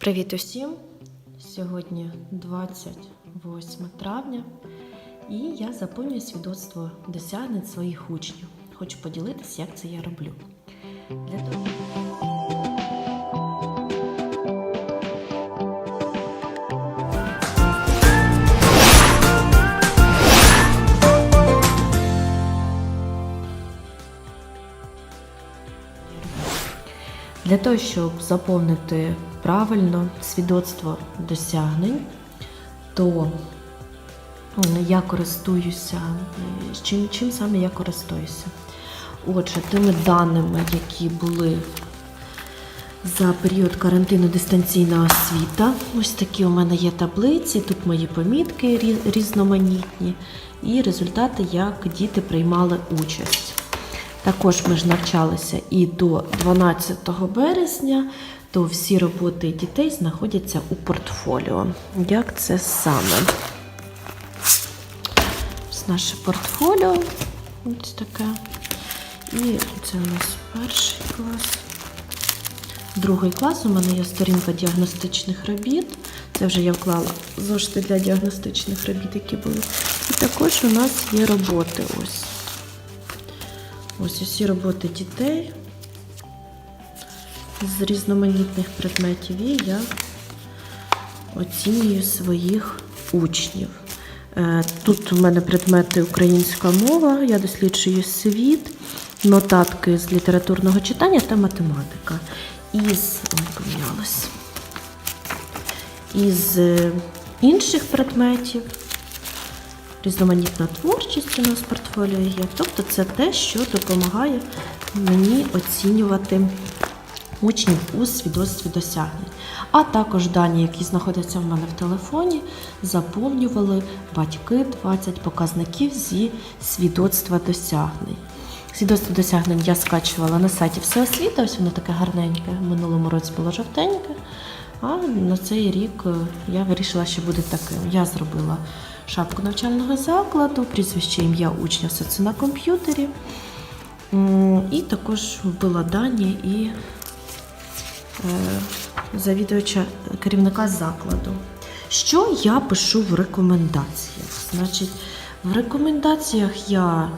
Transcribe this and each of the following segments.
Привіт усім! Сьогодні 28 травня, і я заповнюю свідоцтво досягнень своїх учнів. Хочу поділитися, як це я роблю. Для того... Для того, щоб заповнити правильно свідоцтво досягнень, то я користуюся чим, чим саме я користуюся. Отже, тими даними, які були за період карантину дистанційна освіта. Ось такі у мене є таблиці, тут мої помітки різноманітні і результати, як діти приймали участь. Також ми ж навчалися і до 12 березня, то всі роботи дітей знаходяться у портфоліо. Як це саме? Ось наше портфоліо. Ось таке. І це у нас перший клас. Другий клас у мене є сторінка діагностичних робіт. Це вже я вклала зошити для діагностичних робіт, які були. І також у нас є роботи. Ось. Ось усі роботи дітей з різноманітних предметів. І я оцінюю своїх учнів. Е, Тут у мене предмети українська мова, я досліджую світ, нотатки з літературного читання та математика. Із, ой. Із е, інших предметів різноманітна творчість у нас в портфоліо є. Тобто це те, що допомагає мені оцінювати учнів у свідоцтві досягнень. А також дані, які знаходяться в мене в телефоні, заповнювали батьки 20 показників зі свідоцтва досягнень. Свідоцтво досягнень я скачувала на сайті Всеосвіта, ось воно таке гарненьке. Минулому році було жовтеньке. А на цей рік е, я вирішила, що буде таким. Я зробила шапку навчального закладу, прізвище ім'я учня, все це на комп'ютері. І також вбила дані і е, завідувача керівника закладу. Що я пишу в рекомендаціях? Значить, в рекомендаціях я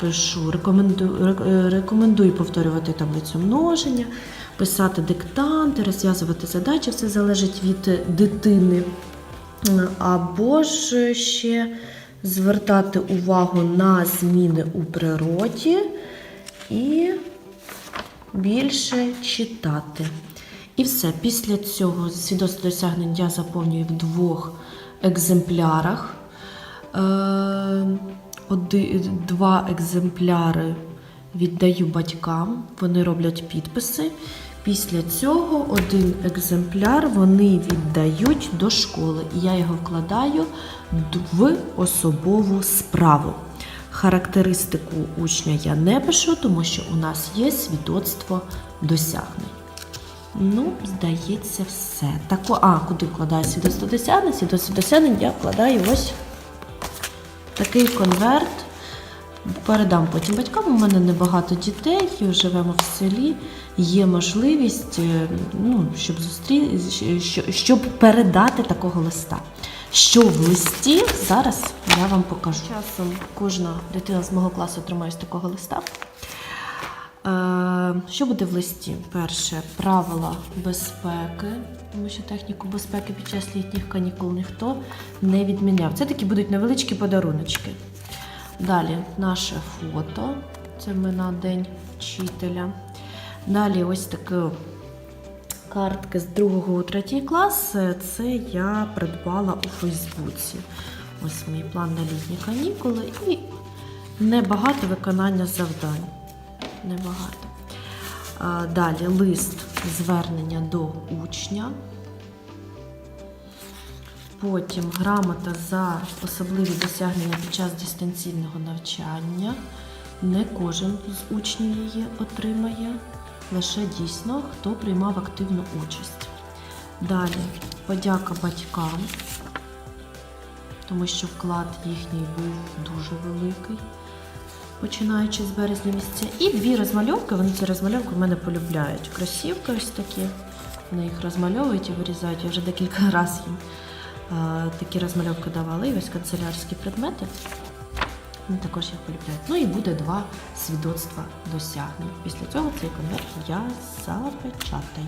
пишу, рекомендую, е, рекомендую повторювати таблицю множення, писати диктанти, розв'язувати задачі, все залежить від дитини. Або ж ще звертати увагу на зміни у природі і більше читати. І все. Після цього свідоцтво досягнень я заповнюю в двох екземплярах. Е, два екземпляри віддаю батькам, вони роблять підписи. Після цього один екземпляр вони віддають до школи, і я його вкладаю в особову справу. Характеристику учня я не пишу, тому що у нас є свідоцтво досягнень. Ну, здається, все. Тако, а, куди вкладаю свідоцтво досягнень? Свідоцтво досягнень я вкладаю ось такий конверт. Передам потім батькам. У мене небагато дітей, живемо в селі. Є можливість, е, ну, щоб зустрі... щоб передати такого листа. Що в листі, зараз я вам покажу. Часом кожна дитина з мого класу отримає з такого листа. Е, Що буде в листі? Перше правила безпеки, тому що техніку безпеки під час літніх канікул ніхто не відміняв. Це такі будуть невеличкі подаруночки. Далі наше фото. Це ми на день вчителя. Далі ось таке картки з 2 у 3 клас. Це я придбала у Фейсбуці. Ось мій план на літні канікули і небагато виконання завдань. Небагато. Далі лист звернення до учня. Потім грамота за особливі досягнення під час дистанційного навчання. Не кожен з учнів її отримає, лише дійсно, хто приймав активну участь. Далі подяка батькам, тому що вклад їхній був дуже великий, починаючи з березня місяця. І дві розмальовки, вони ці розмальовки в мене полюбляють. Кросівки ось такі Вони їх розмальовують і вирізають. Я вже декілька разів їм такі розмальовки давали, І ось канцелярські предмети. Вони також їх полюбляють. Ну і буде два свідоцтва досягнень. Після цього цей конверт я запечатаю.